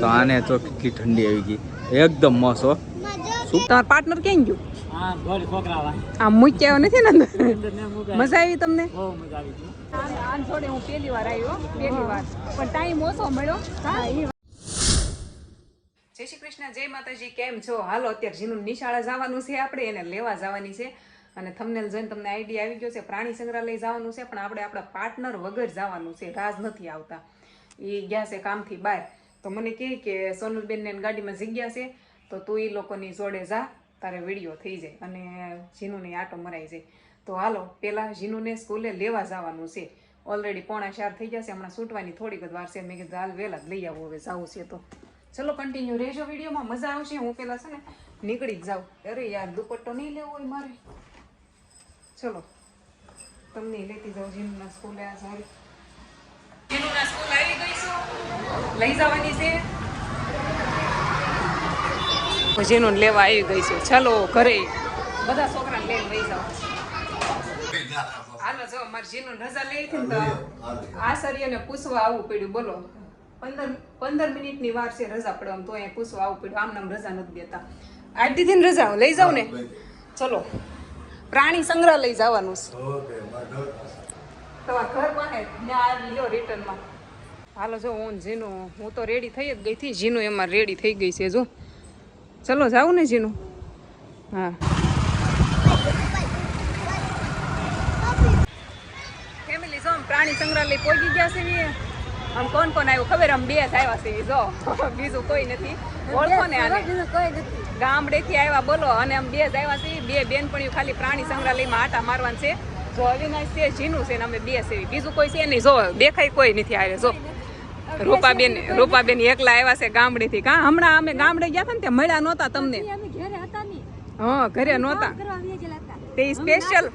તો આને તો કેટલી ઠંડી આવી ગઈ. એકદમ મસ્ત હો. શું? તમારો પાર્ટનર કેમ ગયો? હા ગોળ આમ મૂકી નથી ને અંદર? મૂકાય. મજા આવી. તમને? બહુ મજા આવી ગઈ આન જોડે હું પહેલી વાર આવ્યો પહેલી વાર. પણ ટાઈમ ઓછો મળ્યો. જય શ્રી કૃષ્ણ જય માતાજી કેમ છો? હાલો અત્યારે જીનું નિશાળા જવાનું છે આપણે એને લેવા જવાની છે. અને તમને જોઈને તમને આઈડિયા આવી ગયો છે પ્રાણી સંગ્રહાલય જવાનું છે પણ આપણે આપણા પાર્ટનર વગર જવાનું છે રાજ નથી આવતા. એ ગયા છે કામથી બહાર. તો મને કહે કે સોનલબેનને ગાડીમાં જગ્યા છે, તો તું એ લોકોની જોડે જા, તારે વીડિયો થઈ જાય અને જીનુને આટો મરાઈ જાય. તો હાલો પહેલાં જીનુને સ્કૂલે લેવા જવાનું છે. ઓલરેડી પોણા ચાર થઈ જશે હમણાં છૂટવાની થોડીક જ વાર છે. મેં કીધું, હાલ વહેલા જ લઈ આવો, હવે જવું છે તો. ચલો કન્ટિન્યુ રહેજો વિડીયોમાં, મજા આવશે. હું પહેલાં છે ને નીકળી જ જાઉં. અરે યાર, દુપટ્ટો નહીં લેવો હોય મારે. ચલો, તમને લેતી જાઉં જીનુના સ્કૂલે આ સારી જીનુના સ્કૂલ આવી ગઈ છું લઈ જવાની છે? જેનું લેવા આવી ગઈ છે. ચાલો ઘરે બધા છોકરાને લઈને લઈ જાઓ. હાલો જો મારી જીનું રજા લઈ હતી તો આ સરિયાને પૂછવા આવવું પડ્યું. બોલો. પંદર પંદર મિનિટની વાર છે રજા પડે આમ તો અહીંયા પૂછવા આવવું પડ્યું. આમ નામ રજા નથી દેતા. આજ દીધીને રજા લઈ જાવ ને. ચલો. પ્રાણી સંગ્રહ લઈ જવાનું છે. તમારા ઘર પાસે. રિટર્નમાં હાલો જો હું જીનું હું તો રેડી થઈ જ ગઈ હતી. જીનું એમાં રેડી થઈ ગઈ છે, જો. ચલો જાઉં ને જીનું હા. ફેમિલી, જો પ્રાણી સંગ્રહાલય પહોંચી ગયા છે ને આમ કોણ કોણ આવ્યું ખબર? આમ બે જ આવ્યા છે, જો. બીજું કોઈ નથી. ઓળખો ને આને. ગામડેથી આવ્યા બોલો, અને આમ બે જ આવ્યા છે. બે બેનપણીઓ ખાલી પ્રાણી સંગ્રહાલયમાં આટા મારવાના છે. જો અવિનાશ છે જીનું છે ને અમે બે છે. બીજું કોઈ છે નહીં. જો, દેખાય કોઈ નથી આવે જો. રૂપાબેન રૂપાબેન એકલા આવ્યા છે ગામડેથી. કા હમણાં અમે ગામડે ગયા હતા ને ત્યાં મળ્યા નહોતા તમને. હા ઘરે નહોતા. તે સ્પેશિયલ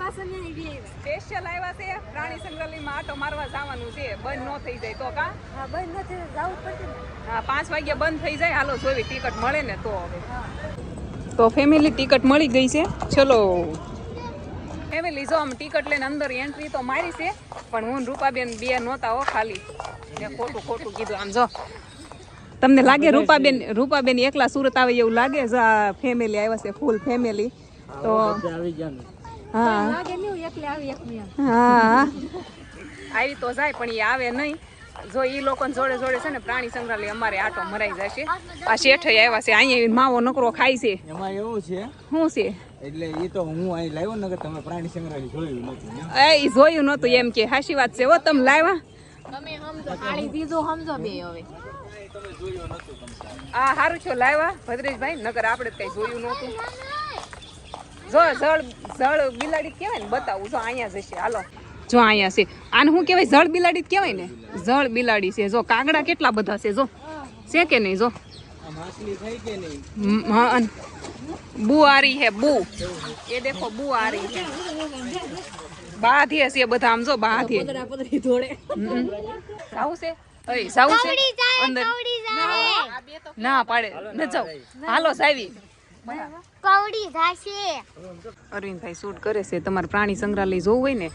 સ્પેશિયલ આવ્યા. છે. પ્રાણી સંગ્રહાલયમાં આટો મારવા જવાનું છે. બંધ ન થઈ જાય તો કા? હા પાંચ વાગ્યા બંધ થઈ જાય. હાલો જોવી ટિકિટ મળે ને તો હવે. તો ફેમિલી ટિકિટ મળી ગઈ છે. ચલો. ફેમિલી જો આમ ટિકિટ લઈને અંદર એન્ટ્રી તો મારી છે પણ હું રૂપાબેન બે નહોતા હો ખાલી. મેં ખોટું ખોટું કીધું આમ જો. તમને લાગે રૂપાબેન રૂપાબેન એકલા સુરત આવે એવું લાગે? જો આ ફેમિલી આવ્યા છે ફૂલ ફેમિલી તો. હા હા. આવી તો જાય પણ એ આવે નહીં. જો એ લોકો જોડે જોડે છે ને પ્રાણી સંગ્રહાલય અમારે આટો મરાઈ જશે. આ શેઠ આવ્યા છે અહીંયા માવો નકરો ખાય છે. એમાં એવું છે? શું છે? એટલે એ તો હું અહીં લાવ્યો ને કે તમે પ્રાણી સંગ્રહાલય જોયું નતું એ જોયું નતું એમ કે હાશી વાત છે હો તમે લાવ્યા? આ હારું છો લાવ્યા? ભદ્રેશભાઈ નગર આપણે કઈ જોયું નહોતું. જો જળ જળ બિલાડી કહેવાય ને બતાવું. જો અહીંયા જશે હાલો. જો અહીંયા છે. આને શું કહેવાય? જળ બિલાડી જ કહેવાય ને? જળ બિલાડી છે. જો કાગડા કેટલા બધા છે જો. છે કે નહીં જો? બુઆરી માછલી થઈ કે નહીં મ- હા, અન- બુ હે એ દેખો બુ હે. છે બધા આમ જો બાધીએ. હમ. સાવ છે? છે? અંદર. ના પાડે. ન જાવ. હાલો સાવી કવડી અરવિંદભાઈ શૂટ કરે છે. તમારે પ્રાણી સંગ્રહાલય જોવું હોય ને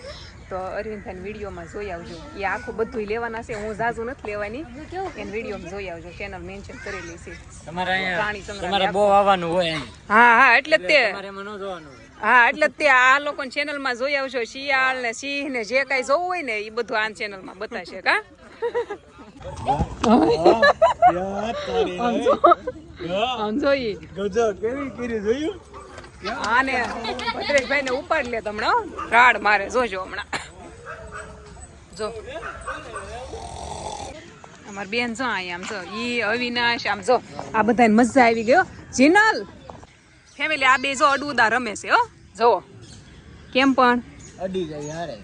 તો અરવિંદભાઈ વિડીયોમાં જોઈ આવજો. એ આખું બધું લેવાના છે હું જાજુ નથી લેવાની. એને વિડીયોમાં જોઈ આવજો ચેનલ મેન્શન કરેલી છે. તમારે બહુ આવવાનું હોય હા હા એટલે તે. તમારે એમાં ન જોવાનું હોય. હા એટલે તે. આ લોકો ચેનલમાં જોઈ આવજો શિયાળ ને સિંહ ને જે કઈ જોવું હોય ને એ બધું આ ચેનલમાં બતાવશે કા? આમ જોઈ કેવી કરી જોયું? આને ભદ્રેશભાઈ ને ઉપાડ લે તમને રાડ મારે જોજો હમણાં. જો. અમાર બેન જો અહીંયા આમ જો. ઈ અવિનાશ આમ જો. આ બધાને મજા આવી ગયો જીનલ ફેમિલી આ બે જો અડુદા રમે છે હો. જો. કેમ પણ? અડી જાય હારે.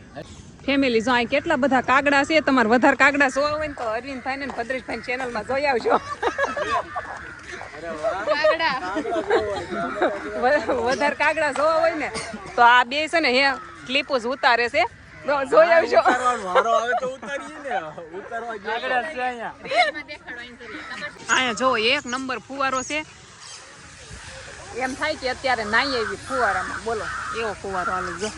ફેમિલી જો અહીં કેટલા બધા કાગડા છે. તમારે વધારે કાગડા જોવા હોય ને તો અરવિંદભાઈ ને ભદ્રેશભાઈ ચેનલમાં જોઈ આવજો. વધારે કાગડા જોવા હોય ને તો આ બે છે ને હે ક્લિપો જ ઉતારે છે. તો જોઈ આવજો. હારો આવે તો ઉતારીએ ને. ઉતારવા છે અહીંયા. અહીંયા જો એક નંબર ફુવારો છે. એમ થાય કે અત્યારે નાઈ એવી ફુવારામાં. બોલો. એવો ફુવારો હાલે જો.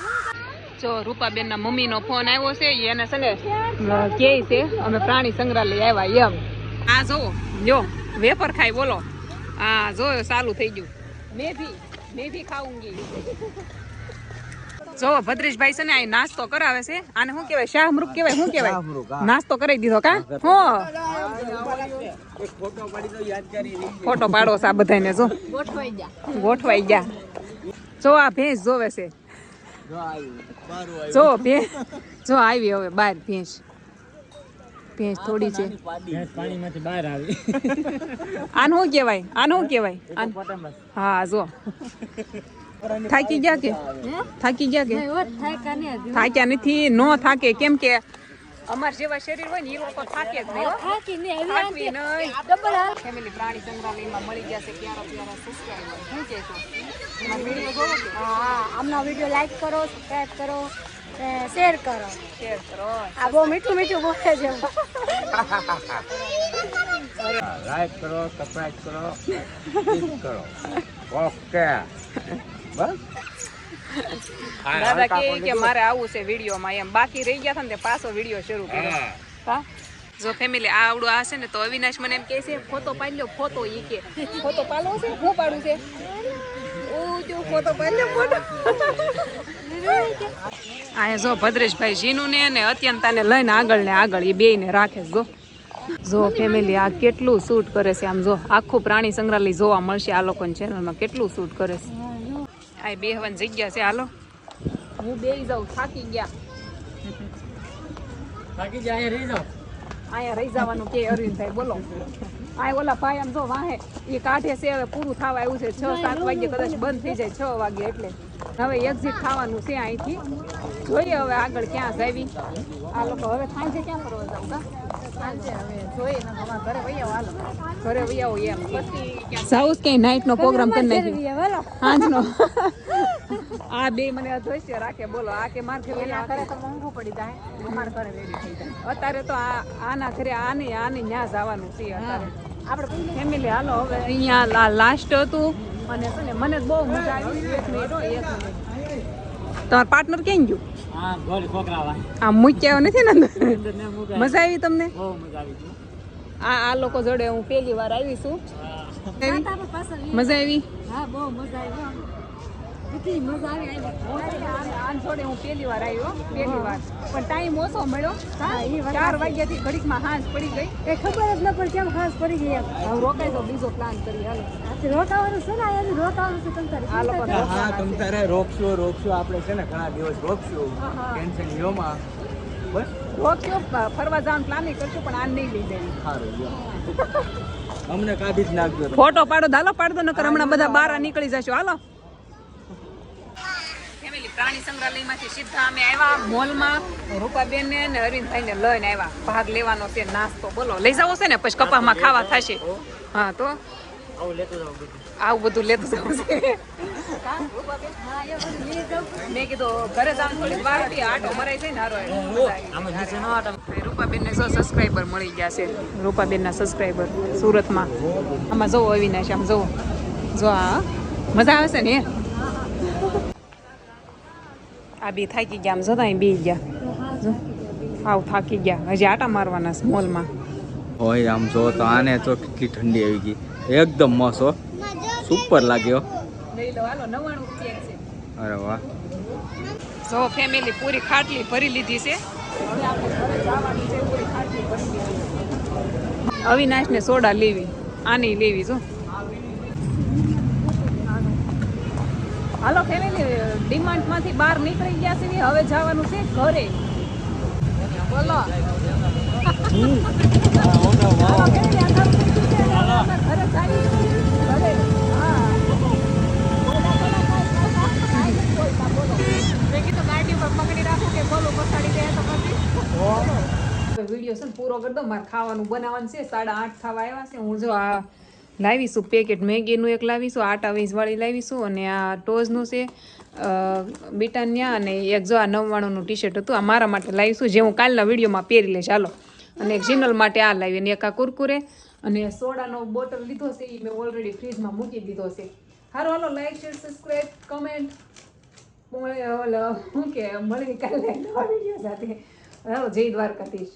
જો રૂપાબેન ના મમ્મી નો ફોન આવ્યો છે. એને છે ને કે છે અમે પ્રાણી સંગ્રહાલય આવ્યા એમ. આ જો જો વેફર ખાય બોલો. હા જો ચાલુ થઈ ગયું. મેં ભી મેં ભી ખાઉંગી. જો ભદ્રેશભાઈ છે ને આ નાસ્તો કરાવે છે. આને શું કહેવાય? શાહમૃગ કહેવાય? શું કહેવાય? નાસ્તો કરી દીધો કા? હો ફોટો પાડી છે આ બધાને જો. ગોઠવાઈ ગયા. જો આ ભેંસ જોવે છે. જો ભેંસ. જો આવી હવે બાર ભેંસ. ભેંસ થોડી છે. પાણીમાંથી બહાર આવી. આને શું કહેવાય? આને શું કહેવાય? આને- હા જો. થાકી ગયા કે? થાકી ગયા કે? થાક્યા નથી નો થાકે. કેમ કે અમાર જેવા શરીર હોય ને એ લોકો થાકે જ નહીં હો. થાકવી નહીં. ફેમિલી પ્રાણી સંગ્રહાલયમાં મળી જશે પ્યારા પ્યારા સબસ્ક્રાઇબ શું કહેશો અમારો વિડિયો જોવો કે? આમનો વીડિયો લાઈક કરો સબસ્ક્રાઇબ કરો શેર કરો. શેર કરો. આ બહુ મીઠું મીઠું બોલે છે. લાઈક કરો સબસ્ક્રાઇબ કરો કરો. ઓકે. બસ. દાદા કહે કે મારે આવું છે વિડીયોમાં એમ. બાકી રહી ગયા હતા ને પાછો વીડિયો શરૂ કર્યો. હા. જો ફેમિલી આ આવડું આ છે ને તો અવિનાશ મને એમ કહે છે ફોટો પાડી લો ફોટો ઈ કે. ફોટો પાડવો છે હું પાડું છે? ઓ જો ફોટો પાડી લો ફોટો. આ જો ભદ્રેશભાઈ જીનું ને અને અત્યંતાને લઈને આગળ ને આગળ એ બેયને રાખે જો. જો ફેમિલી આ કેટલું શૂટ કરે છે આમ જો આખું પ્રાણી સંગ્રહાલય જોવા મળશે આ લોકોની ચેનલમાં કેટલું શૂટ કરે છે. આ બેહવાની જગ્યા છે હાલો. હું બે જાઉં થાકી ગયા. થાકી જાય રહી જાઉં અહીંયા રહી જવાનું કે અરવિંદભાઈ બોલો. આ ઓલા ભાઈ આમ જો વાહે એ કાઢે છે હવે પૂરું થવા આવ્યું છે છ સાત વાગે કદાચ બંધ થઈ જાય છ વાગે એટલે. હવે એક્ઝિટ થવાનું છે અહીંથી. જોઈએ હવે આગળ ક્યાં જાવી. આ લોકો હવે સાંજે ક્યાં ફરવા જાવ કા? જાઉં ક્યાંય નાઇટ નો પ્રોગ્રામ કરી નાખી સાંજનો આ બે મને જોઈશે રાખે બોલો. આ કે માર ઘરે આ કરે તો મોંઘું પડી જાય. અમાર ઘરે રેડી થઈ જાય. અત્યારે તો આ આના ઘરે આને આને ન્યા જવાનું છે અત્યારે. આપણે ફેમિલી હાલો હવે અહીંયા લાસ્ટ હતું. અને મને બહુ મજા આવી. એક મિનિટ તમારા પાર્ટનર ક્યાં ગયું? છોકરા મૂક્યા નથી ને મજા આવી તમને? બહુ મજા આવી છે. આ આ લોકો જોડે હું પહેલી વાર આવી છું. મજા આવી? હા બહુ મજા આવી. કેટલી મજા આવી આન જોડે હું પહેલી વાર આવ્યો પહેલી વાર. પણ ટાઈમ ઓછો મળ્યો. ચાર વાગ્યાથી ઘડીકમાં હાંસ પડી ગઈ. એ ખબર જ ન પડી કેમ હાંસ પડી ગઈ એમ. રોકાઈ તો બીજો પ્લાન કરી હાલો. રોકાવાનું છે ને અહીંયા રોકાવાનું છે તમ તારે આ લોકો હા તમ તારે રોકશું રોકશું. આપણે છે ને ઘણા દિવસ રોકશું. ટેન્શન યોમાં બસ. રોક્યો ફરવા જવાનું પ્લાનિંગ કરશું પણ આ નહીં લઈ સારું અમને કાઢી જ નાખજો ફોટો પાડો દાલો હાલો પાડો નકર હમણાં બધા બહાર નીકળી જશો. હાલો. પ્રાણી સંગ્રહાલયમાંથી સીધા અમે આવ્યા. મોલમાં રૂપાબેન ને અને અરવિંદભાઈ ને લઈને આવ્યા. ભાગ લેવાનો છે નાસ્તો બોલો. લઈ જવો છે ને? પછી કપામાં ખાવા થશે. હા તો? આવું બધું. લેતું જવું છે. મેં કીધું ઘરે જવાનું થોડીક વાર હતી આટો મરાય છે ને હારો હારો. મજા આવી. આમાં નીચે ન આટા. રૂપાબેન ને સો સબસ્ક્રાઈબર મળી ગયા છે. રૂપાબેનના સબસ્ક્રાઈબર સુરતમાં. આમાં જોવો અવિનાશ આમ જોવો. જો આ મજા આવશે ને? આ બી થાકી ગયા આમ જતા બી ગયા. આવ થાકી ગયા. હજી આટા મારવાના છે મોલમાં. હોય આમ જો તો આને તો કેટલી ઠંડી આવી ગઈ. એકદમ મસ્ત હો. સુપર લાગ્યો લઈ લો હાલો નવાણું રૂપિયા છે. અરે વાહ. જો ફેમિલી પૂરી ખાટલી ભરી લીધી છે. અવિનાશ ને સોડા લેવી આની લેવી જો. હાલો ફેમિલી ડિમાન્ડમાંથી બહાર નીકળી ગયા છે ને હવે જવાનું છે ઘરે. બોલો. ઘર ઘરે. વીડિયો છે ને પૂરો કરી દો મારે ખાવાનું બનાવવાનું છે. સાડા આઠ થવા આવ્યા છે. હું જો આ લાવીશું પેકેટ મેગીનું એક લાવીશું, આટા વીસવાળી લાવીશું અને આ ટોઝનું છે બિટાનિયા અને એક જો આ નવ્વાણુંનું ટી શર્ટ હતું, આ મારા માટે લાવીશું, જે હું કાલના વિડીયોમાં પહેરી લઈશ ચાલો અને એક જીનલ માટે આ લાવી, અને એક આ કુરકુરે, અને સોડાનો બોટલ લીધો છે એ મેં ઓલરેડી ફ્રીજમાં મૂકી દીધો છે. હારો, હાલો લાઈક શેર સબસ્ક્રાઈબ કમેન્ટ ઓલો કે મળી કાલે નવા વીડિયો સાથે. હાલો, જય દ્વારકાધીશ.